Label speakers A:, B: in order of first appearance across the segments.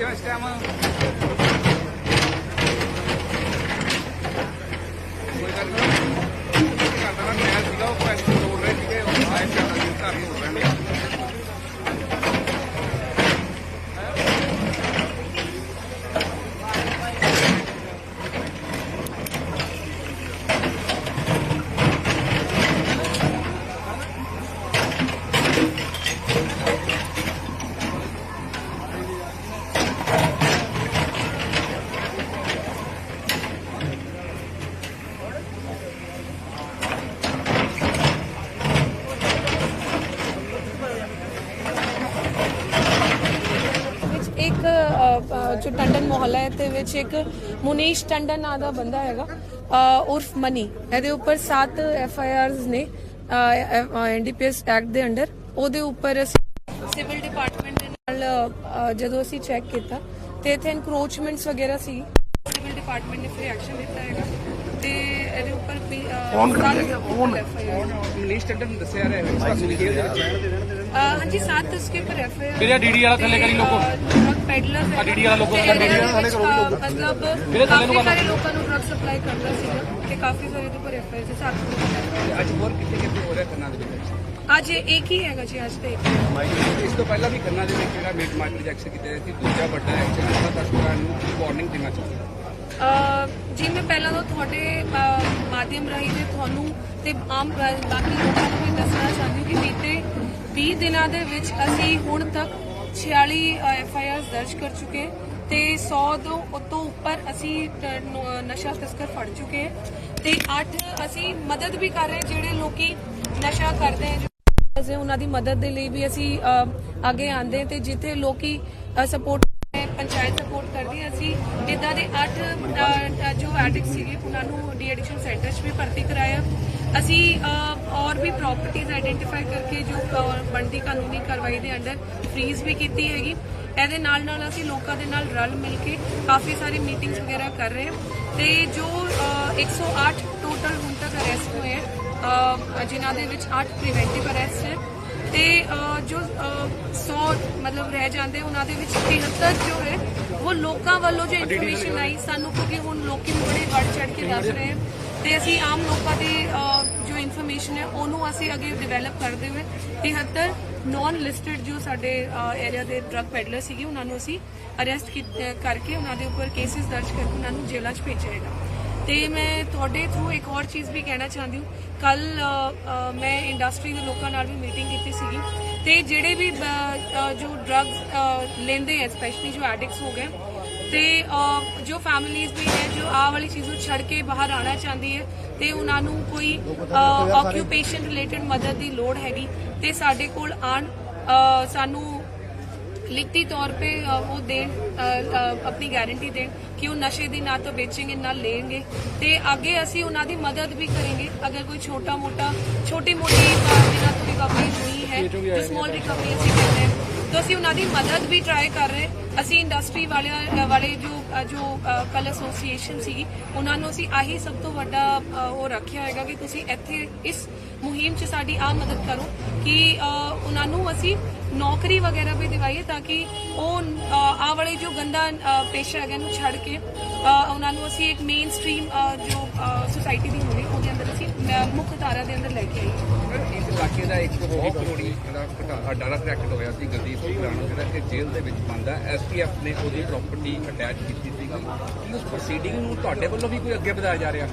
A: ਕਿੱਥੇ ਹੋ ਇਸ ਟਾਈਮ ਕੋਈ ਗੱਲ ਨਹੀਂ ਕਰਦਾ ਨਾ ਮੈਂ ਸੀਗਾ ਉਹ ਪੈਸੇ ਤੋੜ ਰਹੇ ਸੀਗੇ ਉਹ ਆਏ ਚੱਲ ਅਸੀਂ ਘਰ ਨੂੰ ਹੋ ਰਹੇ ਨੇ
B: ਵਿੱਚ ਇੱਕ ਅ, ਜੋ ਟੰਡਨ ਮੁਹੱਲਾ ਹੈ ਤੇ ਵਿੱਚ ਇੱਕ ਮੁਨੀਸ਼ ਟੰਡਨ ਨਾਂ ਦਾ ਬੰਦਾ ਹੈਗਾ ਉਰਫ ਮਨੀ। ਇਹਦੇ ਉੱਪਰ 7 ਐਫ ਆਈ ਆਰਸ ਨੇ ਐਨਡੀਪੀਐਸ ਐਕਟ ਦੇ ਅੰਡਰ। ਉਹਦੇ ਉੱਪਰ ਅਸੀਂ ਸਿਵਲ ਡਿਪਾਰਟਮੈਂਟ ਦੇ ਨਾਲ ਜਦੋਂ ਅਸੀਂ ਚੈੱਕ ਕੀਤਾ ਤੇ ਇੱਥੇ ਇਨਕਰੋਚਮੈਂਟਸ ਵਗੈਰਾ ਸੀ। ਸਿਵਲ ਡਿਪਾਰਟਮੈਂਟ ਨੇ ਫਿਰ ਐਕਸ਼ਨ ਲਿੱਤਾ ਹੈਗਾ। ਤੇ ਇਹਦੇ ਉੱਪਰ ਵੀ ਕੌਣ ਕਰੇਗਾ
A: ਕੌਣ ਇੰਗਲਿਸ਼ ਸਟੈਂਡਰਡ ਦੱਸਿਆ ਰਿਹਾ ਹੈ ਇਸ ਦਾ ਖੇਲ ਦੇ ਵਿੱਚ
B: ਹਾਂਜੀ ਸਾਤ ਉਸਕੇ ਪਰ ਐਫ
C: ਵੀਰੇ ਡੀਡੀ ਵਾਲਾ ਥੱਲੇ ਕਰੀ ਲੋਕੋ।
B: ਡਰਗ ਪੈਡਲਰ
C: ਆ ਡੀਡੀ ਵਾਲਾ ਲੋਕੋ ਥੱਲੇ ਡੀਡੀ ਵਾਲਾ
B: ਥੱਲੇ ਕਰੋ ਲੋਕੋ ਮਤਲਬ
C: ਵੀਰੇ ਥੱਲੇ ਨੂੰ
B: ਕਾਫੀ ਲੋਕਾਂ ਨੂੰ ਡਰਗ ਸਪਲਾਈ ਕਰਦਾ ਸੀਗਾ ਤੇ ਕਾਫੀ ਸਾਰੇ ਦੇ ਪਰ ਐਫ ਆਈ ਸੀ ਸਾਤ
A: ਅੱਜ ਹੋਰ ਕਿੱਥੇ ਕਿੱਥੇ ਹੋ ਰਿਹਾ ਖੰਨਾ ਦੇ ਵਿੱਚ?
B: ਅੱਜ ਇੱਕ ਹੀ ਹੈਗਾ ਜੀ ਅੱਜ ਤੇ
A: ਇਸ ਤੋਂ ਪਹਿਲਾਂ ਵੀ ਖੰਨਾ ਦੇ ਵਿੱਚ ਜਿਹੜਾ ਮੇਟ ਮਾਰਟ ਰਿਜੈਕਸ਼ਨ ਕੀਤਾ ਸੀ ਦੂਜਾ ਵੱਡਾ ਐਕਸ਼ਨ ਦਾ ਤਸਕਰਾਂ ਨੂੰ ਵਾਰਨਿੰਗ ਦੇਣਾ ਚਾਹੁੰਦਾ।
B: ਜੀ, ਮੈਂ ਪਹਿਲਾਂ ਤਾਂ ਤੁਹਾਡੇ ਮਾਧਿਅਮ ਰਾਹੀਂ ਤੇ ਤੁਹਾਨੂੰ ਤੇ ਆਮ ਬਾਕੀ ਲੋਕਾਂ ਨੂੰ ਵੀ ਦੱਸਣਾ ਚਾਹੁੰਦੀ ਕਿ ਬੀਤੇ 20 ਦਿਨਾਂ ਦੇ ਵਿੱਚ ਅਸੀਂ ਹੁਣ ਤੱਕ 46 ਐਫ ਆਈ ਆਰ ਦਰਜ ਕਰ ਚੁੱਕੇ ਤੇ 100 ਤੋਂ ਉਤੋਂ ਉੱਪਰ ਅਸੀਂ ਨਸ਼ਾ ਤਸਕਰ ਫੜ ਚੁੱਕੇ ਹਾਂ ਤੇ 8 ਅਸੀਂ ਮਦਦ ਵੀ ਕਰ ਰਹੇ ਜਿਹੜੇ ਲੋਕੀ ਨਸ਼ਾ ਕਰਦੇ ਹੈ ਅਸੀਂ ਉਹਨਾਂ ਦੀ ਮਦਦ ਦੇ ਲਈ ਵੀ ਅਸੀਂ ਅੱਗੇ ਆਂਦੇ ਤੇ ਜਿੱਥੇ ਲੋਕੀ ਸਪੋਰਟ ਪੰਚਾਇਤ ਸਪੋਰਟ ਕਰਦੀ ਹੈ ਅਸੀਂ। ਇਦਾਂ ਦੇ 8 ਜੋ ਐਡਿਕਟ ਸੀਗੇ ਉਹਨਾਂ ਨੂੰ ਡੀ ਐਡਿਕਸ਼ਨ ਸੈਂਟਰ 'ਚ ਵੀ ਭਰਤੀ ਕਰਾਇਆ। ਅਸੀਂ ਔਰ ਵੀ ਪ੍ਰਾਪਰਟੀਆਂ ਆਈਡੈਂਟੀਫਾਈ ਕਰਕੇ ਜੋ ਬਣਦੀ ਕਾਨੂੰਨੀ ਕਾਰਵਾਈ ਦੇ ਅੰਡਰ ਫ੍ਰੀਜ਼ ਵੀ ਕੀਤੀ ਹੈਗੀ। ਇਹਦੇ ਨਾਲ ਨਾਲ ਅਸੀਂ ਲੋਕਾਂ ਦੇ ਨਾਲ ਰਲ ਮਿਲ ਕੇ ਕਾਫੀ ਸਾਰੀ ਮੀਟਿੰਗਸ ਵਗੈਰਾ ਕਰ ਰਹੇ ਹਾਂ। ਤੇ ਜੋ ਅ, 108 ਟੋਟਲ ਹੁਣ ਤੱਕ ਅਰੈਸਟ ਹੋਏ ਹੈ ਅ, ਜਿਨ੍ਹਾਂ ਦੇ ਵਿੱਚ 8 ਪ੍ਰੀਵੈਂਟਿਵ ਅਰੈਸਟ ਹੈ। ਤੇ ਜੋ ਅ, 100 ਮਤਲਬ ਰਹਿ ਜਾਂਦੇ ਉਹਨਾਂ ਦੇ ਵਿੱਚ 73 ਜੋ ਹੈ ਉਹ ਲੋਕਾਂ ਵੱਲੋਂ ਜੋ ਇਨਫੋਰਮੇਸ਼ਨ ਆਈ ਸਾਨੂੰ ਕਿਉਂਕਿ ਹੁਣ ਲੋਕੀ ਬੜੇ ਵੱਡ ਚੜ ਕੇ ਦੱਸ ਰਹੇ ਹਨ। ਤੇ ਅਸੀਂ ਆਮ ਲੋਕਾਂ ਦੀ ਜੋ ਇਨਫੋਰਮੇਸ਼ਨ ਹੈ ਉਹਨੂੰ ਅਸੀਂ ਅੱਗੇ ਡਿਵੈਲਪ ਕਰਦੇ ਹੋਏ 73 ਨਾਨ ਲਿਸਟਡ ਜੋ ਸਾਡੇ ਏਰੀਆ ਦੇ ਡਰਗ ਪੈਡਲਰ ਸੀਗੇ ਉਹਨਾਂ ਨੂੰ ਅਸੀਂ ਅਰੈਸਟ ਕਰਕੇ ਉਹਨਾਂ ਦੇ ਉੱਪਰ ਕੇਸਿਸ ਦਰਜ ਕਰਕੇ ਉਹਨਾਂ ਨੂੰ ਜੇਲ੍ਹਾਂ 'ਚ ਭੇਜਿਆ ਹੈਗਾ। ਤੇ ਮੈਂ ਤੁਹਾਡੇ ਥਰੂ ਇੱਕ ਹੋਰ ਚੀਜ਼ ਵੀ ਕਹਿਣਾ ਚਾਹੁੰਦੀ ਹਾਂ। ਕੱਲ ਮੈਂ ਇੰਡਸਟਰੀ ਦੇ ਲੋਕਾਂ ਨਾਲ ਵੀ ਮੀਟਿੰਗ ਕੀਤੀ ਸੀਗੀ। ਤੇ ਜਿਹੜੇ ਵੀ ਜੋ ਡਰੱਗਸ ਲੈਂਦੇ ਹੈ ਸਪੈਸ਼ਲੀ ਜੋ ਐਡਿਕਟਸ ਹੋ ਗਏ, ਤੇ ਜੋ ਫੈਮਿਲੀਜ਼ ਵੀ ਹੈ ਜੋ ਆਹ ਵਾਲੀ ਚੀਜ਼ ਨੂੰ ਛੱਡ ਕੇ ਬਾਹਰ ਆਉਣਾ ਚਾਹੁੰਦੀ ਹੈ, ਤੇ ਉਹਨਾਂ ਨੂੰ ਕੋਈ ਆਕਿਊਪੇਸ਼ਨ ਰਿਲੇਟਡ ਮਦਦ ਦੀ ਲੋੜ ਹੈਗੀ, ਤੇ ਸਾਡੇ ਕੋਲ ਆਣ ਸਾਨੂੰ ਲਿਖਤੀ ਤੌਰ ਤੇ ਉਹ ਦੇਣ ਆਪਣੀ ਗਾਰੰਟੀ ਦੇਣ ਕਿ ਉਹ ਨਸ਼ੇ ਦੀ ਨਾ ਤੋਂ ਵੇਚेंगे ਨਾ ਲੈਣਗੇ ਤੇ ਅੱਗੇ ਅਸੀਂ ਉਹਨਾਂ ਦੀ ਮਦਦ ਵੀ ਕਰਾਂਗੇ। ਅਗਰ ਕੋਈ ਛੋਟਾ ਮੋਟਾ ਛੋਟੀ ਮੋਟੀ ਜਿਹਨਾਂ ਤੋਂ ਰਿਕਵਰੀ ਨਹੀਂ ਹੈ ਜੋ ਸਮਾਲ ਰਿਕਵਰੀ ਅਸੀਂ ਕਰ ਹਾਂ। ਤਾਂ ਅਸੀਂ ਉਹਨਾਂ ਦੀ ਮਦਦ ਵੀ ਟਰਾਈ ਕਰ ਰਹੇ ਅਸੀਂ ਇੰਡਸਟਰੀ ਵਾਲਿਆਂ ਵਾਲੇ ਜੋ ਜੋ ਕਲ ਐਸੋਸੀਏਸ਼ਨ ਸੀਗੀ, ਉਹਨਾਂ ਨੂੰ ਅਸੀਂ ਆਹੀ ਸਭ ਤੋਂ ਵੱਡਾ ਉਹ ਰੱਖਿਆ ਹੋਏਗਾ ਕਿ ਤੁਸੀਂ ਇੱਥੇ ਇਸ ਮੁਹਿੰਮ 'ਚ ਸਾਡੀ ਆ ਮਦਦ ਕਰੋ ਕਿ ਉਹਨਾਂ ਨੂੰ ਅਸੀਂ ਨੌਕਰੀ ਵਗੈਰਾ ਵੀ ਦਿਵਾਈਏ ਤਾਂ ਕਿ ਉਹ ਆਹ ਵਾਲੇ ਜੋ ਗੰਦਾ ਪੇਸ਼ਾ ਹੈਗਾ ਨੂੰ ਛੱਡ ਕੇ ਉਹਨਾਂ ਨੂੰ ਅਸੀਂ ਇੱਕ ਮੇਨ ਸਟ੍ਰੀਮ ਜੋ ਸੁਸਾਇਟੀ ਦੀ ਹੋਵੇ ਉਹਦੇ ਅੰਦਰ ਅਸੀਂ ਮੁੱਖ ਧਾਰਾ ਦੇ ਅੰਦਰ ਲੈ ਕੇ ਆਈਏ
A: ਇਸ ਇਲਾਕੇ ਦਾ ਇੱਕ ਬਹੁਤ ਕਰੋੜੀ ਜਿਹੜਾ ਡਾਰਾ ਕਰੈਕਟ ਹੋਇਆ ਸੀ ਗਰਦੀਪ ਸਿੰਘ ਰਾਣੋ ਜਿਹੜਾ ਕਿ ਜੇਲ੍ਹ ਦੇ ਵਿੱਚ ਬੰਦਾ ਐਸਟੀਐਫ ਨੇ ਉਹਦੀ ਪ੍ਰਾਪਰਟੀ ਅਟੈਚ ਕੀਤੀ ਸੀਗੀ। ਉਸ ਪ੍ਰੋਸੀਡਿੰਗ ਨੂੰ ਤੁਹਾਡੇ ਵੱਲੋਂ ਵੀ ਕੋਈ ਅੱਗੇ ਵਧਾਇਆ ਜਾ ਰਿਹਾ?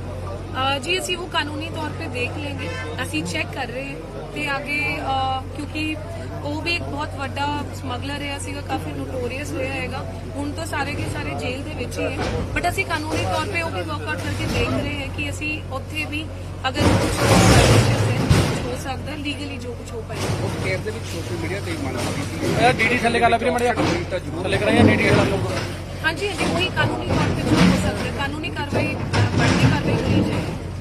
B: ਜੀ ਅਸੀਂ ਉਹ ਕਾਨੂੰਨੀ ਤੌਰ ਤੇ ਦੇਖ ਲੈਂਗੇ ਅਸੀਂ ਚੈੱਕ ਕਰ ਰਹੇ ਹਾਂ ਤੇ ਅੱਗੇ ਕਿਉਂਕਿ ਉਹ ਵੀ ਇੱਕ ਬਹੁਤ ਵੱਡਾ ਸਮਗਲਰ ਰਿਹਾ ਸੀਗਾ ਕਾਫੀ ਨੋਟੋਰੀਅਸ ਹੋਇਆ ਹੈਗਾ। ਹੁਣ ਤਾਂ ਸਾਰੇ ਕੇ ਸਾਰੇ ਜੇਲ੍ਹ ਦੇ ਵਿੱਚ ਹੀ ਹੈ। ਬਟ ਅਸੀਂ ਕਾਨੂੰਨੀ ਤੌਰ ਤੇ ਉਹ ਵੀ ਵਰਕਆਊਟ ਕਰਕੇ ਦੇਖ ਰਹੇ ਹਾਂ ਕਿ ਅਸੀਂ ਉੱਥੇ ਵੀ ਅਗਰ ਕੁਝ ਹੋ ਸਕਦਾ ਲੀਗਲੀ ਜੋ ਕੁਝ ਹੋ ਪਾਏਗਾ
A: ਉਸ ਕੇਸ ਦੇ ਵਿੱਚ ਸੋਸ਼ਲ ਮੀਡੀਆ ਤੇ ਕੀਤੀ ਸੀ।
C: ਇਹ ਡੀਡੀ ਥੱਲੇ ਕਰ ਲਾ ਵੀਰੇ ਮੜਿਆ ਥੱਲੇ ਕਰਾਇਆ ਡੀਡੀ ਵਾਲਾ ਲੋਗੋ
B: ਹਾਂਜੀ ਹਾਂਜੀ ਉਹੀ ਕਾਨੂੰਨੀ ਤੌਰ ਤੇ ਜੋ ਹੋ ਸਕਦਾ ਕਾਨੂੰਨੀ ਕਾਰਵਾਈ ਬਣਦੀ ਕਾਰਵਾਈ ਕਰੀ ਜਾਏ।